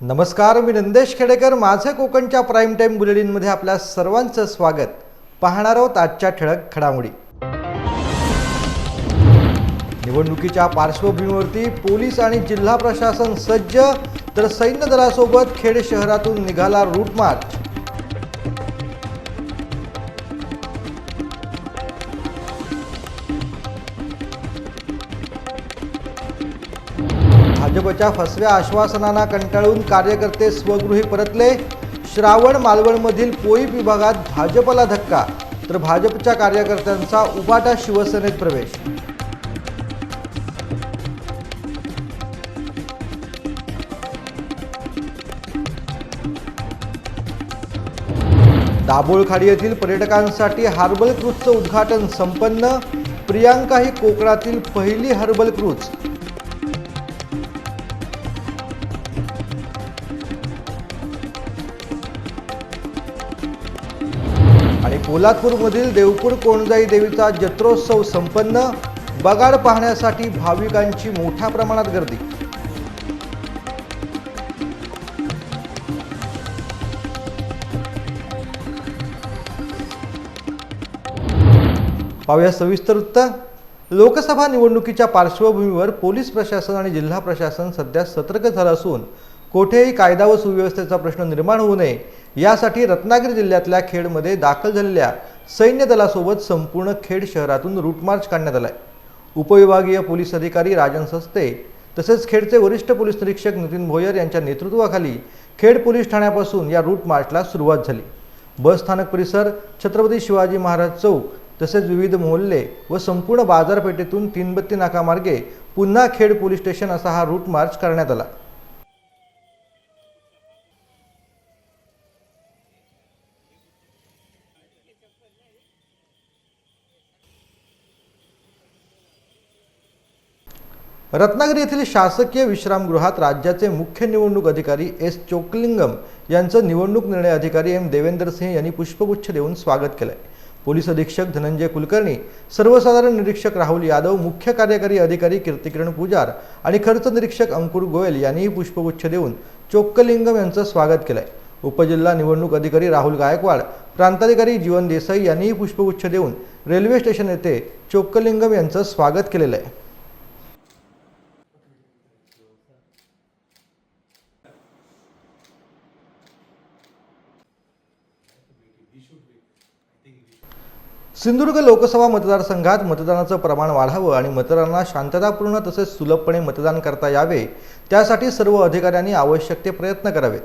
नमस्कार मी नंदेश खेडेकर. माझे कोकणच्या प्राईम टाईम बुलेटिनमध्ये आपल्या सर्वांचं स्वागत. पाहणार आहोत आजच्या ठळक घडामोडी. निवडणुकीच्या पार्श्वभूमीवरती पोलीस आणि जिल्हा प्रशासन सज्ज तर सैन्य दलासोबत खेड शहरातून निघाला रूट भाजपच्या फसव्या आश्वासनांना कंटाळून कार्यकर्ते स्वगृही परतले. श्रावण मालवणमधील पोईप विभागात भाजपला धक्का तर भाजपच्या कार्यकर्त्यांचा उबाटा शिवसेनेत प्रवेश. दाभोळखाडी येथील पर्यटकांसाठी हार्बल क्रूजचं उद्घाटन संपन्न. प्रियांका ही कोकणातील पहिली हर्बल क्रूज पोलादपूरमधील देवपूर कोणजाई देवीचा जत्रोत्सव संपन्न बगाड पाहण्यासाठी भाविकांची मोठ्या प्रमाणात गर्दी. पाहूया सविस्तर वृत्त. लोकसभा निवडणुकीच्या पार्श्वभूमीवर पोलीस प्रशासन आणि जिल्हा प्रशासन सध्या सतर्क झालं असून कोठेही कायदा व सुव्यवस्थेचा प्रश्न निर्माण होऊ नये यासाठी रत्नागिरी जिल्ह्यातल्या खेडमध्ये दाखल झालेल्या सैन्य दलासोबत संपूर्ण खेड शहरातून रूट मार्च काढण्यात आलाय. उपविभागीय पोलीस अधिकारी राजन सस्ते तसेच खेडचे वरिष्ठ पोलीस निरीक्षक नितीन भोयर यांच्या नेतृत्वाखाली खेड पोलीस ठाण्यापासून या रूट मार्चला सुरुवात झाली. बस स्थानक परिसर छत्रपती शिवाजी महाराज चौक तसेच विविध मोहल्ले व संपूर्ण बाजारपेठेतून तीनबत्ती नाकामार्गे पुन्हा खेड पोलीस स्टेशन असा हा रूट मार्च करण्यात आला. रत्नागिरी येथील शासकीय विश्रामगृहात राज्याचे मुख्य निवडणूक अधिकारी एस चोकलिंगम यांचं निवडणूक निर्णय अधिकारी एम देवेंदर सिंह यांनी पुष्पगुच्छ देऊन स्वागत केलंय. पोलीस अधीक्षक धनंजय कुलकर्णी सर्वसाधारण निरीक्षक राहुल यादव मुख्य कार्यकारी अधिकारी कीर्तिकिरण पुजार आणि खर्च निरीक्षक अंकुर गोयल यांनीही पुष्पगुच्छ देऊन चोक्कलिंगम यांचं स्वागत केलंय. उपजिल्हा निवडणूक अधिकारी राहुल गायकवाड प्रांताधिकारी जीवन देसाई यांनीही पुष्पगुच्छ देऊन रेल्वे स्टेशन येथे चोक्कलिंगम यांचं स्वागत केलेलं आहे. सिंधुदुर्ग लोकसभा मतदारसंघात मतदानाचं प्रमाण वाढावं आणि मतदारांना शांततापूर्ण तसेच सुलभपणे मतदान करता यावे त्यासाठी सर्व अधिकाऱ्यांनी आवश्यक ते प्रयत्न करावेत.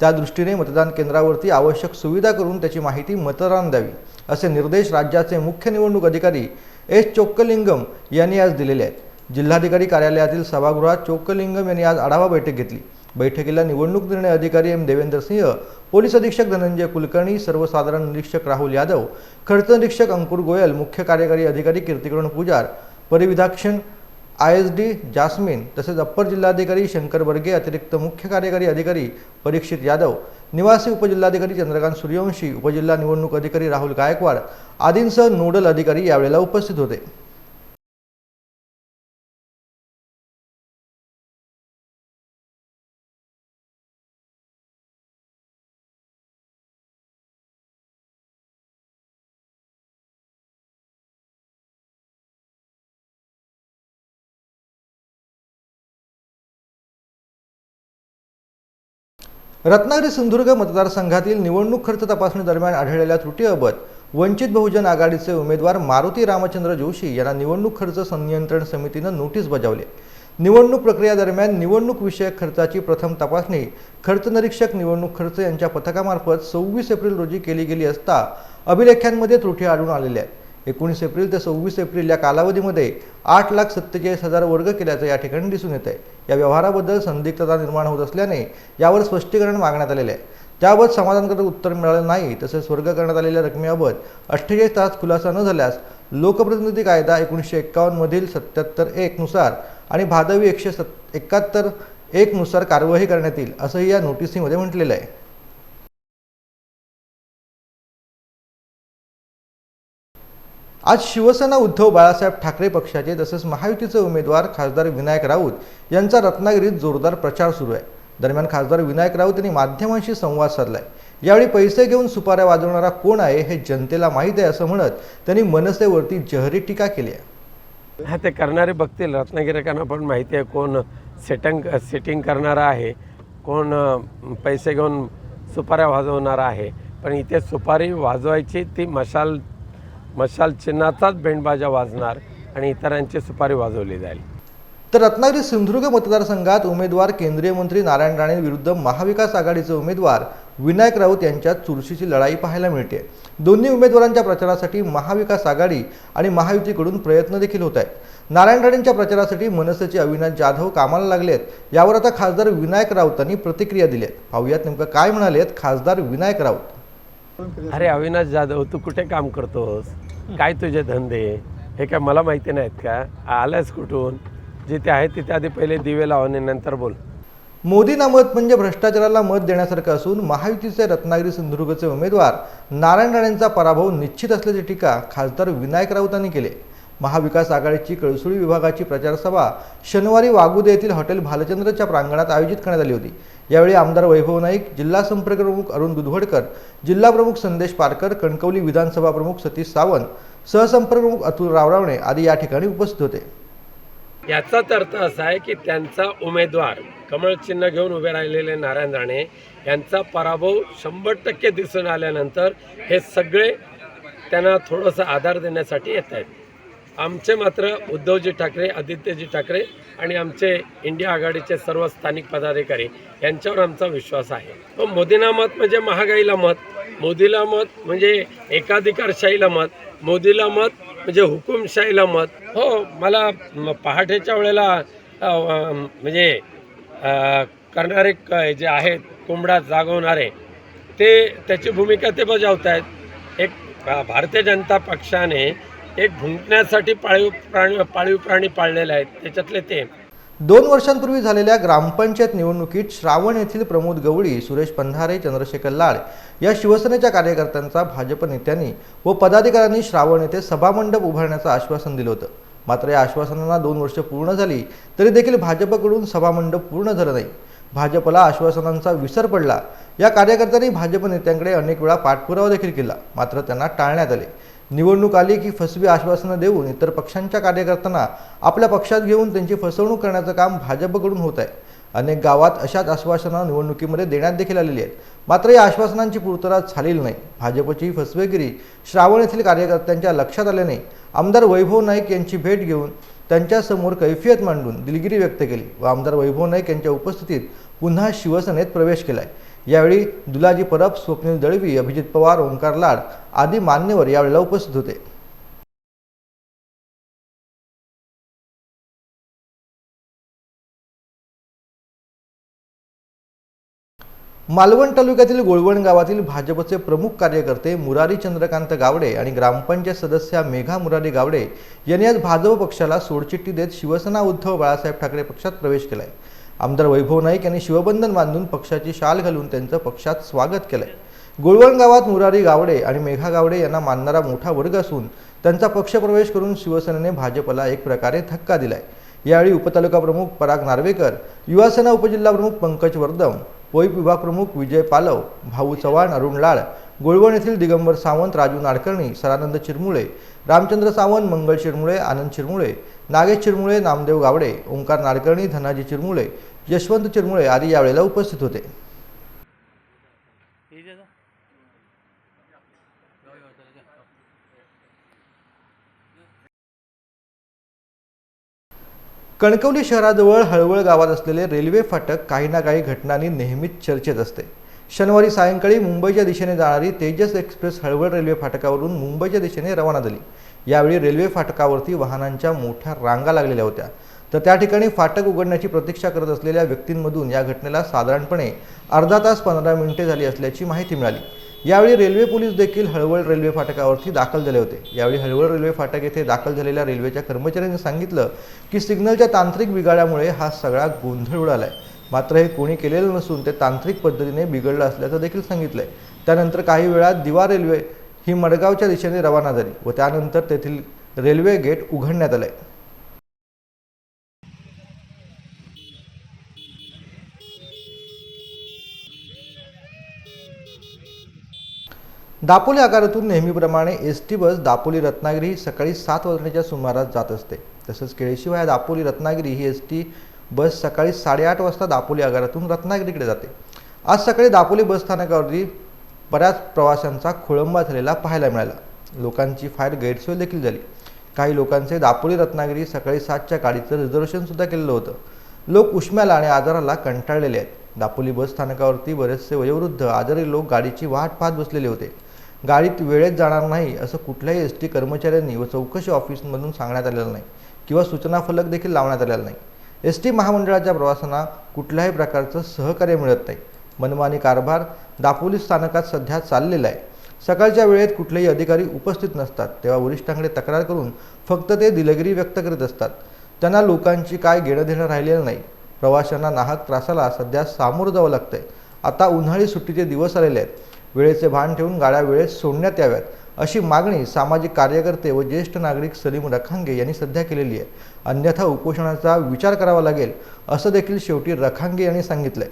त्या दृष्टीने मतदान केंद्रावरती आवश्यक सुविधा करून त्याची माहिती मतदारांना द्यावी असे निर्देश राज्याचे मुख्य निवडणूक अधिकारी एस चोक्कलिंगम यांनी आज दिलेले आहेत. जिल्हाधिकारी कार्यालयातील सभागृहात चोक्कलिंगम यांनी आज आढावा बैठक घेतली. बैठकीला निवडणूक निर्णय अधिकारी एम देवेंद्र सिंह पोलीस अधीक्षक धनंजय कुलकर्णी सर्वसाधारण निरीक्षक राहुल यादव खर्च निरीक्षक अंकुर गोयल मुख्य कार्यकारी अधिकारी कीर्तिकरण पुजार परिविधाक्षण आय एस डी जास्मिन तसेच अप्पर जिल्हाधिकारी शंकर बर्गे अतिरिक्त मुख्य कार्यकारी अधिकारी परीक्षित यादव निवासी उपजिल्हाधिकारी चंद्रकांत सूर्यवंशी उपजिल्हा निवडणूक अधिकारी राहुल गायकवाड आदींसह नोडल अधिकारी यावेळेला उपस्थित होते. रत्नागिरी सिंधुदुर्ग मतदारसंघातील निवडणूक खर्च तपासणी दरम्यान आढळलेल्या त्रुटीबाबत वंचित बहुजन आघाडीचे उमेदवार मारुती रामचंद्र जोशी यांना निवडणूक खर्च संनियंत्रण समितीनं नोटीस बजावली. निवडणूक प्रक्रिया दरम्यान निवडणूक विषयक खर्चाची प्रथम तपासणी खर्च निरीक्षक निवडणूक खर्च यांच्या पथकामार्फत सव्वीस एप्रिल रोजी केली गेली असता अभिलेख्यांमध्ये त्रुटी आढळून आलेल्या आहेत. एकोणीस एप्रिल ते सव्वीस एप्रिल या कालावधीमध्ये आठ लाख सत्तेचाळीस हजार वर्ग केल्याचं या ठिकाणी दिसून येत आहे या व्यवहाराबद्दल संदिग्धता निर्माण होत असल्याने यावर स्पष्टीकरण मागण्यात आलेले आहे. त्याबाबत समाधानकारक उत्तर मिळालं नाही तसेच वर्ग करण्यात आलेल्या रकमेबाबत अठ्ठेचाळीस तास खुलासा न झाल्यास लोकप्रतिनिधी कायदा एकोणीसशे एक्कावन्नमधील सत्याहत्तर एकनुसार आणि भादवी एकशे सत् एकाहत्तर एकनुसार कारवाई कार्यवाही करण्यात येईल असंही या नोटिसीमध्ये म्हटलेलं आहे. आज शिवसेना उद्धव बाळासाहेब ठाकरे पक्षाचे तसेच महायुतीचे उमेदवार खासदार विनायक राऊत यांचा रत्नागिरीत जोरदार प्रचार सुरू आहे. दरम्यान खासदार विनायक राऊत यांनी माध्यमांशी संवाद साधलाय. यावेळी पैसे घेऊन सुपाऱ्या वाजवणारा कोण आहे हे जनतेला माहीत आहे असं म्हणत त्यांनी मनसेवरती जहरी टीका केली आहे. हा ते करणारे बघतील. रत्नागिरीकांना पण माहिती आहे कोण सेटिंग सेटिंग करणारा आहे कोण पैसे घेऊन सुपाऱ्या वाजवणारा आहे. पण इथे सुपारी वाजवायची ती मशाल मशाल चिन्हाचाच बेंडबाजा वाजणार आणि इतरांची सुपारी वाजवली जाईल. तर रत्नागिरी सिंधुदुर्ग मतदारसंघात उमेदवार केंद्रीय मंत्री नारायण राणे विरुद्ध महाविकास आघाडीचे उमेदवार विनायक राऊत यांच्यात चुरशीची लढाई पाहायला मिळते. दोन्ही उमेदवारांच्या प्रचारासाठी महाविकास आघाडी आणि महायुतीकडून प्रयत्न देखील होत आहेत. नारायण राणेंच्या प्रचारासाठी मनसेचे अविनाश जाधव कामाला लागलेत. यावर आता खासदार विनायक राऊतांनी प्रतिक्रिया दिली पाहुयात नेमकं काय म्हणालेत खासदार विनायक राऊत. अरे अविनाश जाधव तू कुठे काम करतोस? काय तुझे धंदे? हे काय मला माहिती नाहीत का? आलायस कुठून? जिथे आहे तिथे आधी पहिले दिवे लाव आणि नंतर बोल. मोदींना मत म्हणजे भ्रष्टाचाराला मत देण्यासारखं असून महायुतीचे रत्नागिरी सिंधुदुर्गचे उमेदवार नारायण राणेंचा पराभव निश्चित असल्याची टीका खासदार विनायक राऊतांनी केली महाविकास आघाडीची कळसुळी विभागाची प्रचारसभा शनिवारी वागुदे येथील हॉटेल भालचंद्रच्या प्रांगणात आयोजित करण्यात आली होती. यावेळी आमदार वैभव नाईक जिल्हा संपर्क प्रमुख अरुण दुधवडकर जिल्हा प्रमुख संदेश पारकर कणकवली विधानसभा प्रमुख सतीश सावंत सहसंपर्क प्रमुख अतुल रावरावणे आदी या ठिकाणी उपस्थित होते. याचाच अर्थ असा आहे की त्यांचा उमेदवार कमळ चिन्ह घेऊन उभे राहिलेले नारायण राणे यांचा पराभव शंभर टक्के दिसून आल्यानंतर हे सगळे त्यांना थोडंसं आधार देण्यासाठी येत आहेत. आमचे मात्र उद्धवजी ठाकरे आदित्यजी ठाकरे आणि आमचे इंडिया आघाडीचे सर्व स्थानिक पदाधिकारी यांच्यावर आमचा विश्वास आहे. पण मोदींना मत म्हणजे महागाईला मत मोदीला मत म्हणजे एकाधिकारशाहीला मत मोदीला मत म्हणजे हुकुमशाहीला मत. हो मला पहाटेच्या वेळेला म्हणजे करणारे क- जे आहेत कोंबडा जागवणारे ते त्याची भूमिका ते बजावत आहेत एक भारतीय जनता पक्षाने एक भुंकण्यासाठी पाळीव प्राणी पाळीव प्राणी पाळलेले आहेत. त्याच्यातले ते. दोन वर्षांपूर्वी झालेल्या ग्रामपंचायत निवडणुकीत श्रावण येथील प्रमोद गवळी सुरेश पंधारे चंद्रशेखर लाड या शिवसेनेच्या कार्यकर्त्यांचा भाजप नेत्यांनी व पदाधिकाऱ्यांनी श्रावण येथे सभामंडप उभारण्याचं आश्वासन दिलं होतं. मात्र या आश्वासनांना दोन वर्ष पूर्ण झाली तरी देखील भाजपकडून सभामंडप पूर्ण झालं नाही. भाजपला आश्वासनांचा विसर पडला. या कार्यकर्त्यांनी भाजप नेत्यांकडे अनेक वेळा पाठपुरावा देखील केला मात्र त्यांना टाळण्यात आले. निवडणूक आली की फसवी आश्वासनं देऊन इतर पक्षांच्या कार्यकर्त्यांना आपल्या पक्षात घेऊन त्यांची फसवणूक करण्याचं काम भाजपकडून होत आहे. अनेक गावात अशाच आश्वासनं निवडणुकीमध्ये देण्यात देखील आलेली आहेत. मात्र या आश्वासनांची पूर्तता झालेली नाही. भाजपची फसवेगिरी श्रावण येथील कार्यकर्त्यांच्या लक्षात आल्याने आमदार वैभव नाईक यांची भेट घेऊन त्यांच्यासमोर कैफियत मांडून दिलगिरी व्यक्त केली व आमदार वैभव नाईक यांच्या उपस्थितीत पुन्हा शिवसेनेत प्रवेश केला आहे यावेळी दुलाजी परब स्वप्नील दळवी अभिजित पवार ओंकार लाड आदी मान्यवर यावेळेला उपस्थित होते. मालवण तालुक्यातील गोळवण गावातील भाजपचे प्रमुख कार्यकर्ते मुरारी चंद्रकांत गावडे आणि ग्रामपंचायत सदस्या मेघा मुरारी गावडे यांनी आज भाजप पक्षाला सोडचिठ्ठी देत शिवसेना उद्धव बाळासाहेब ठाकरे पक्षात प्रवेश केला आहे आमदार वैभव नाईक यांनी शिवबंधन बांधून पक्षाची शाल घालून त्यांचं पक्षात स्वागत केलंय. गुळवण गावात मुरारी गावडे आणि मेघा गावडे यांना मानणारा मोठा वर्ग असून त्यांचा पक्षप्रवेश करून शिवसेनेने भाजपला एक प्रकारे धक्का दिलाय. यावेळी उपतालुका प्रमुख पराग नार्वेकर युवासेना उपजिल्हा प्रमुख पंकज वर्दम पोईप विभाग प्रमुख विजय पालव भाऊ चव्हाण अरुण लाड गोळवण येथील दिगंबर सावंत राजू नाडकर्णी सरानंद चिरमुळे रामचंद्र सावंत मंगल चिरमुळे आनंद चिरमुळे नागेश चिरमुळे नामदेव गावडे ओंकार नाडकर्णी धनाजी चिरमुळे यशवंत चिरमुळे आदी यावेळेला उपस्थित होते. कणकवली शहराजवळ हळवळ गावात असलेले रेल्वे फाटक काही ना काही घटनांनी नेहमीच चर्चेत असते. शनिवारी सायंकाळी मुंबईच्या दिशेने जाणारी तेजस एक्सप्रेस हळवळ रेल्वे फाटकावरून मुंबईच्या दिशेने रवाना झाली. यावेळी रेल्वे फाटकावरती वाहनांच्या मोठ्या रांगा लागलेल्या होत्या. तर त्या ठिकाणी फाटक उघडण्याची प्रतीक्षा करत असलेल्या व्यक्तींमधून या घटनेला साधारणपणे अर्धा तास पंधरा मिनिटे झाली असल्याची माहिती मिळाली. यावेळी रेल्वे पोलीस देखील हळवळ रेल्वे फाटकावरती दाखल झाले होते. यावेळी हळवळ रेल्वे फाटक येथे दाखल झालेल्या रेल्वेच्या कर्मचाऱ्यांनी सांगितलं की सिग्नलच्या तांत्रिक बिघाडामुळे हा सगळा गोंधळ उडालाय. मात्र हे कोणी केलेलं नसून ते तांत्रिक पद्धतीने बिघडलं असल्याचं देखील सांगितलंय. त्यानंतर काही वेळात दिवा रेल्वे ही मडगावच्या दिशेने रवाना झाली व त्यानंतर तेथील रेल्वे गेट उघडण्यात आलंय. दापोली आगारातून नेहमीप्रमाणे S T bus Dapoli Ratnagiri ही सकाळी सात वाजण्याच्या सुमारास जात असते. तसंच केळीशिवाय दापोली रत्नागिरी ही एस टी बस सकाळी साडेआठ वाजता दापोली आगारातून रत्नागिरीकडे जाते. आज सकाळी दापोली बस स्थानकावरती बऱ्याच प्रवाशांचा खोळंबा झालेला पाहायला मिळाला. लोकांची फार गैरसोय देखील झाली. काही लोकांचे दापोली रत्नागिरी सकाळी सातच्या गाडीचं रिझर्वेशनसुद्धा केलेलं होतं. लोक उष्म्याला आणि आजाराला कंटाळलेले आहेत. दापोली बस स्थानकावरती बरेचसे वयोवृद्ध आजारी लोक गाडीची वाट पाहत बसलेले होते. गाडीत वेळेत जाणार नाही असं कुठल्याही एस टी कर्मचाऱ्यांनी व चौकशी ऑफिसमधून सांगण्यात आलेलं नाही किंवा सूचना फलक देखील लावण्यात आलेला नाही. एस टी महामंडळाच्या प्रवाशांना कुठल्याही प्रकारचं सहकार्य मिळत नाही. मनमानी कारभार दापोली स्थानकात सध्या चाललेला आहे. सकाळच्या वेळेत कुठलेही अधिकारी उपस्थित नसतात तेव्हा वरिष्ठांकडे तक्रार करून फक्त ते दिलगिरी व्यक्त करीत असतात. त्यांना लोकांची काय घेणं देणं राहिलेलं नाही. प्रवाशांना नाहक त्रासाला सध्या सामोरं जावं लागतंय. आता उन्हाळी सुट्टीचे दिवस आलेले आहेत. वेळेचे भान ठेवून गाड्या वेळेत सोडण्यात याव्यात अशी मागणी सामाजिक कार्यकर्ते व ज्येष्ठ नागरिक सलीम रखांगे यांनी सध्या केलेली आहे. अन्यथा उपोषणाचा विचार करावा लागेल असं देखील शेवटी रखांगे यांनी सांगितलंय.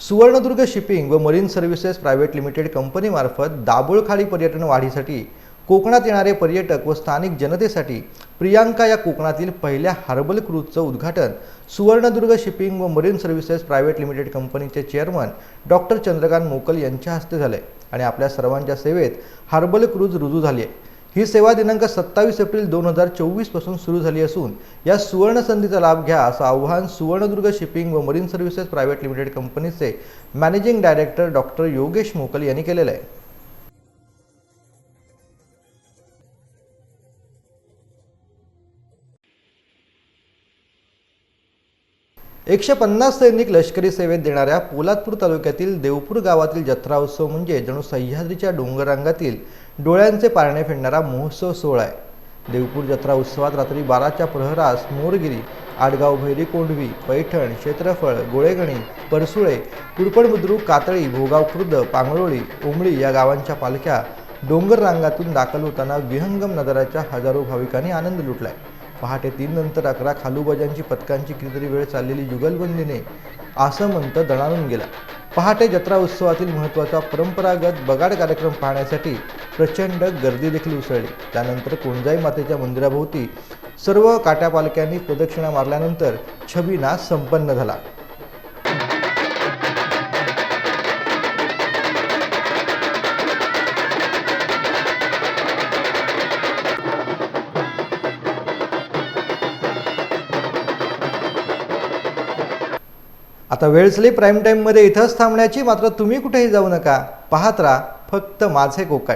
सुवर्णदुर्ग शिपिंग व मरीन सर्व्हिसेस प्रायव्हेट लिमिटेड कंपनीमार्फत दाभोळखाडी पर्यटन वाढीसाठी कोकणात येणारे पर्यटक व स्थानिक जनतेसाठी प्रियांका या कोकणातील पहिल्या हार्बल क्रूजचं उद्घाटन सुवर्णदुर्ग शिपिंग व मरीन सर्व्हिसेस प्रायव्हेट लिमिटेड कंपनीचे चेअरमन डॉक्टर चंद्रकांत मोकल यांच्या हस्ते झाले आणि आपल्या सर्वांच्या सेवेत हार्बल क्रूज रुजू झाली आहे. ही सेवा दिनांक सत्तावीस एप्रिल दोन हजार चोवीसपासून सुरू झाली असून या सुवर्ण संधीचा लाभ घ्या असं आव्हान सुवर्णदुर्ग शिपिंग व मरीन सर्व्हिसेस प्रायव्हेट लिमिटेड कंपनीचे managing director doctor Yogesh Mokal यांनी केलेलं आहे. एकशे पन्नास सैनिक लष्करी सेवेत देणाऱ्या पोलादपूर तालुक्यातील देवपूर गावातील जत्रा उत्सव म्हणजे जणू सह्याद्रीच्या डोंगररांगातील डोळ्यांचे पारणे फेडणारा महोत्सव सोहळा आहे. देवपूर जत्रा उत्सवात रात्री बाराच्या प्रहरास मोरगिरी आडगाव भैरी कोंढवी पैठण क्षेत्रफळ गोळेगणी परसुळे कुडपण बुद्रुक कातळी भोगाव खुर्द पांगरोळी उमळी या गावांच्या पालख्या डोंगर रांगातून दाखल होताना विहंगम नगराच्या हजारो भाविकांनी आनंद लुटलाय. पहाटे तीन नंतर अकरा खालूबाजांची पथकांची कितीतरी वेळ चाललेली जुगलबंदीने आसमंत दणाणून गेला. पहाटे जत्रा उत्सवातील महत्त्वाचा परंपरागत बगाड कार्यक्रम पाहण्यासाठी प्रचंड गर्दी देखील उसळली. त्यानंतर कोणजाई मातेच्या मंदिराभोवती सर्व काट्यापालक्यांनी प्रदक्षिणा मारल्यानंतर छबिना संपन्न झाला. आता वेळसली प्राईम टाईममध्ये इथंच थांबण्याची मात्र तुम्ही कुठेही जाऊ नका. पाहत राहा फक्त माझे कोकण